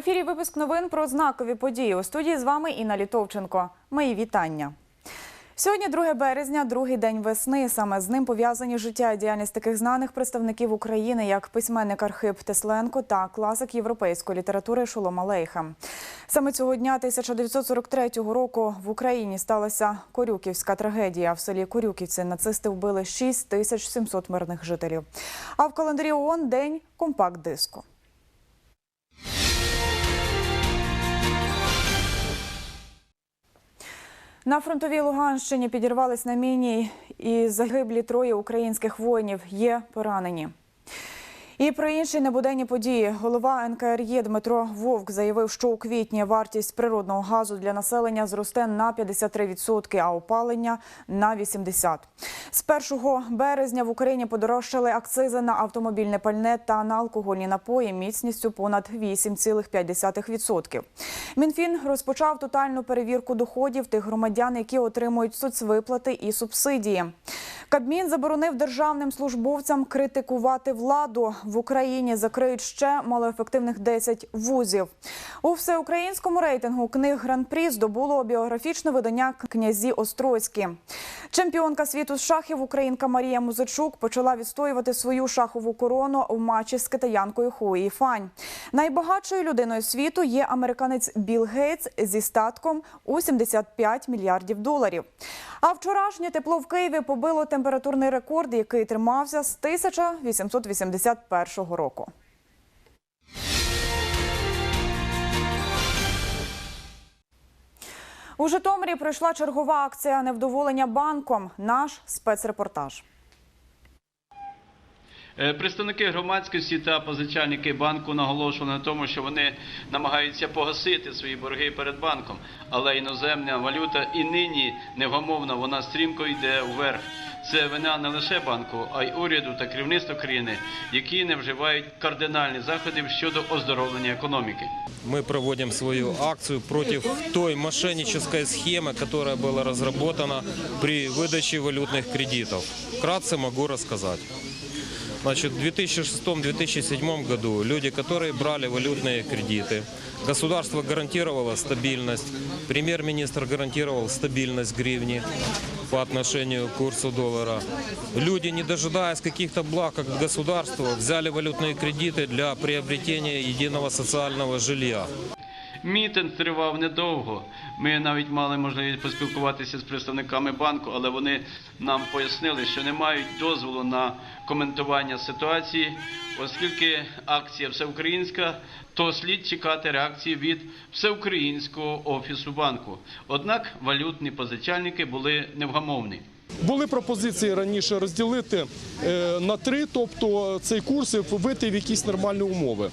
ефірі випуск новин про знакові події. У студії з вами Інна Літовченко. Мої вітання. Сьогодні 2 березня, другий день весни. Саме з ним пов'язані життя і діяльність таких знаних представників України, як письменник Архип Тесленко та класик європейської літератури Шолома Лейха. Саме цього дня 1943 року в Україні сталася Корюківська трагедія. В селі Корюківці нацисти вбили 6700 мирних жителів. А в календарі ООН – день компакт-диску. На фронтовій Луганщині підірвались на міні і загиблі троє українських воїнів. Є поранені. І про інші небуденні події. Голова НКРЄ Дмитро Вовк заявив, що у квітні вартість природного газу для населення зросте на 53%, а опалення на 80%. З 1 березня в Україні подорожчали акцизи на автомобільне пальне та на алкогольні напої міцністю понад 8,5%. Мінфін розпочав тотальну перевірку доходів тих громадян, які отримують соцвиплати і субсидії. Кабмін заборонив державним службовцям критикувати владу. В Україні закриють ще малоефективних 10 вузів. У всеукраїнському рейтингу книг гран-прі здобуло біографічне видання князі Острозькі. Чемпіонка світу з шахів українка Марія Музичук почала відстоювати свою шахову корону у матчі з китаянкою Хуї Фань. Найбагатшою людиною світу є американець Білл Гейтс зі статком у 75 мільярдів доларів. А вчорашнє тепло в Києві побило температурний рекорд, який тримався з 1881 року. У Житомирі пройшла чергова акція невдоволення банком. Наш спецрепортаж. Е, Представники громадськості та позичальники банку наголошували на тому, що вони намагаються погасити свої борги перед банком, але іноземна валюта і нині невгамовно вона стрімко йде вверх. Це вина не лише банку, а й уряду та керівництва країни, які не вживають кардинальних заходів щодо оздоровлення економіки. Мы проводим свою акцию против той мошеннической схемы, которая была разработана при выдаче валютных кредитов. Вкратце могу рассказать. Значит, в 2006-2007 году люди, которые брали валютные кредиты, государство гарантировало стабильность, премьер-министр гарантировал стабильность гривни по отношению к курсу доллара. Люди, не дожидаясь каких-то благ от государства, взяли валютные кредиты для приобретения единого социального жилья. Мітинг тривав недовго. Ми навіть мали можливість поспілкуватися з представниками банку, але вони нам пояснили, що не мають дозволу на коментування ситуації, оскільки акція всеукраїнська, то слід чекати реакції від всеукраїнського офісу банку. Однак валютні позичальники були невгамовні. Були пропозиції раніше розділити е, на три, тобто цей курс і ввити в якісь нормальні умови.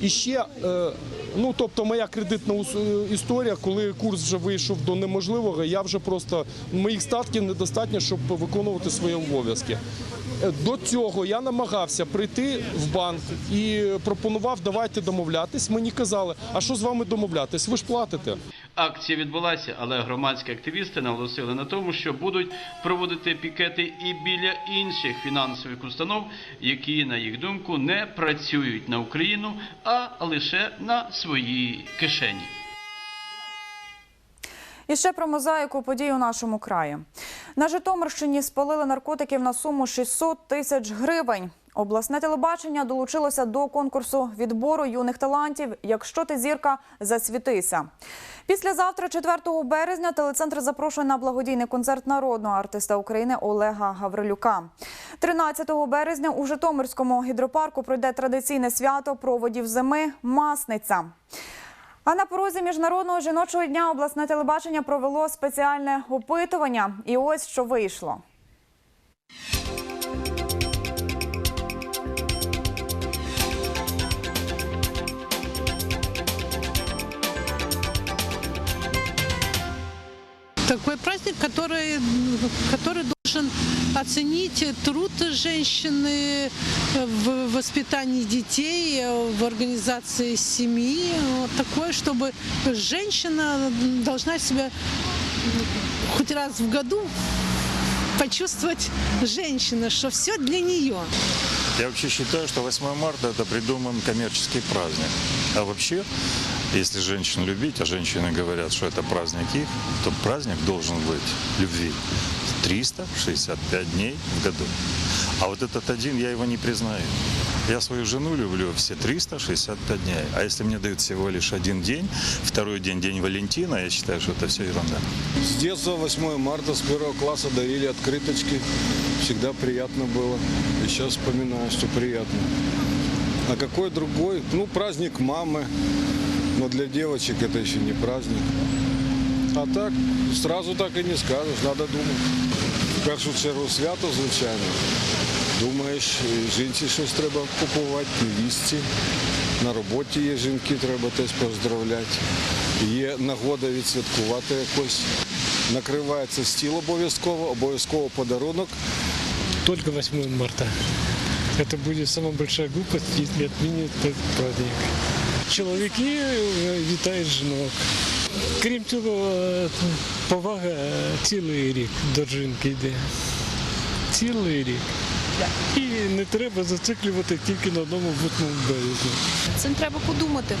І ще, е, ну тобто, моя кредитна е, історія, коли курс вже вийшов до неможливого, я вже просто моїх статків недостатньо, щоб виконувати свої обов'язки. Е, До цього я намагався прийти в банк і пропонував давайте домовлятись. Мені казали, а що з вами домовлятись? Ви ж платите. Акція відбулася, але громадські активісти наголосили на тому, що будуть проводити пікети і біля інших фінансових установ, які, на їх думку, не працюють на Україну, а лише на своїй кишені. І ще про мозаїку подій у нашому краї. На Житомирщині спалили наркотиків на суму 600 тисяч гривень. Обласне телебачення долучилося до конкурсу відбору юних талантів. Якщо ти зірка, засвітися. Післязавтра, 4 березня, телецентр запрошує на благодійний концерт народного артиста України Олега Гаврилюка. 13 березня у Житомирському гідропарку пройде традиційне свято проводів зими Масниця. А на порозі міжнародного жіночого дня обласне телебачення провело спеціальне опитування. І ось що вийшло. Такой праздник, который, который должен оценить труд женщины в воспитании детей, в организации семьи. Вот такое, чтобы женщина должна себя хоть раз в году почувствовать женщина, что все для нее. Я вообще считаю, что 8 марта это придуман коммерческий праздник. А вообще, если женщин любить, а женщины говорят, что это праздник их, то праздник должен быть любви 365 дней в году. А вот этот один, я его не признаю. Я свою жену люблю все 365 дней. А если мне дают всего лишь один день, второй день, день Валентина, я считаю, что это все ерунда. С детства 8 марта, с первого класса дарили открыточки. Всегда приятно было. И сейчас вспоминаю, что приятно. А какой другой? Ну, праздник мамы. Но для девочек это еще не праздник. А так, сразу так и не скажешь, надо думати. В першу чергу свято, звичайно. Думаєш, жінці щось треба купувати, невістці. На роботі є жінки, треба теж поздравляти. Є нагода відсвяткувати якось. Накривається стіл обов'язково, обов'язково подарунок. только 8 марта. Это будет самая большая глупость, если отменят этот праздник. Чоловіки е, вітають жінок. Крім цього, повага цілий рік до жінки йде. Цілий рік. І не треба зациклювати тільки на одному 8 березня. Цим треба подумати.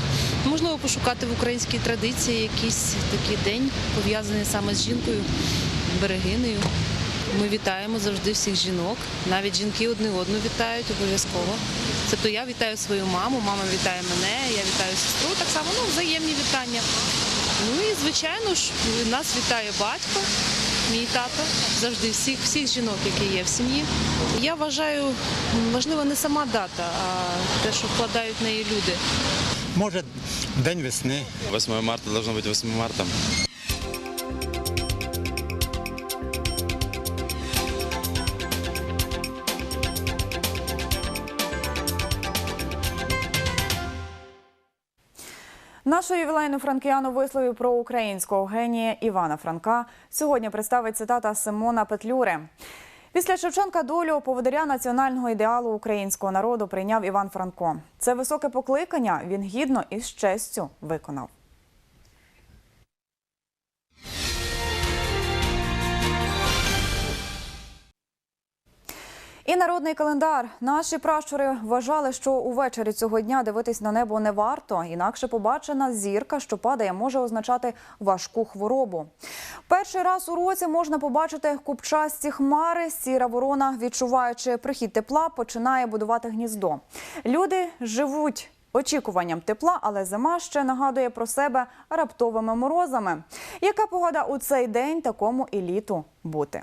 Можливо, пошукати в українській традиції якийсь такий день, пов'язаний саме з жінкою, берегинею. Ми вітаємо завжди всіх жінок. Навіть жінки одне одну вітають обов'язково. Тобто я вітаю свою маму, мама вітає мене, я вітаю сестру. Так само ну, взаємні вітання. Ну і звичайно ж нас вітає батько, мій тато, завжди всіх, всіх жінок, які є в сім'ї. Я вважаю, важлива не сама дата, а те, що вкладають в неї люди. Может, день весны. 8 марта должно быть 8 марта. Нашу ювілейну франкіану висловів про українського генія Івана Франка сьогодні представить цитата Симона Петлюри. Після Шевченка долю поводиря національного ідеалу українського народу прийняв Іван Франко. Це високе покликання він гідно і з честю виконав. І народний календар. Наші пращури вважали, що увечері цього дня дивитись на небо не варто, інакше побачена зірка, що падає, може означати важку хворобу. Перший раз у році можна побачити купчасті хмари. Сіра ворона, відчуваючи прихід тепла, починає будувати гніздо. Люди живуть. Очікуванням тепла, але зима ще нагадує про себе раптовими морозами. Яка погода у цей день такому і літу бути?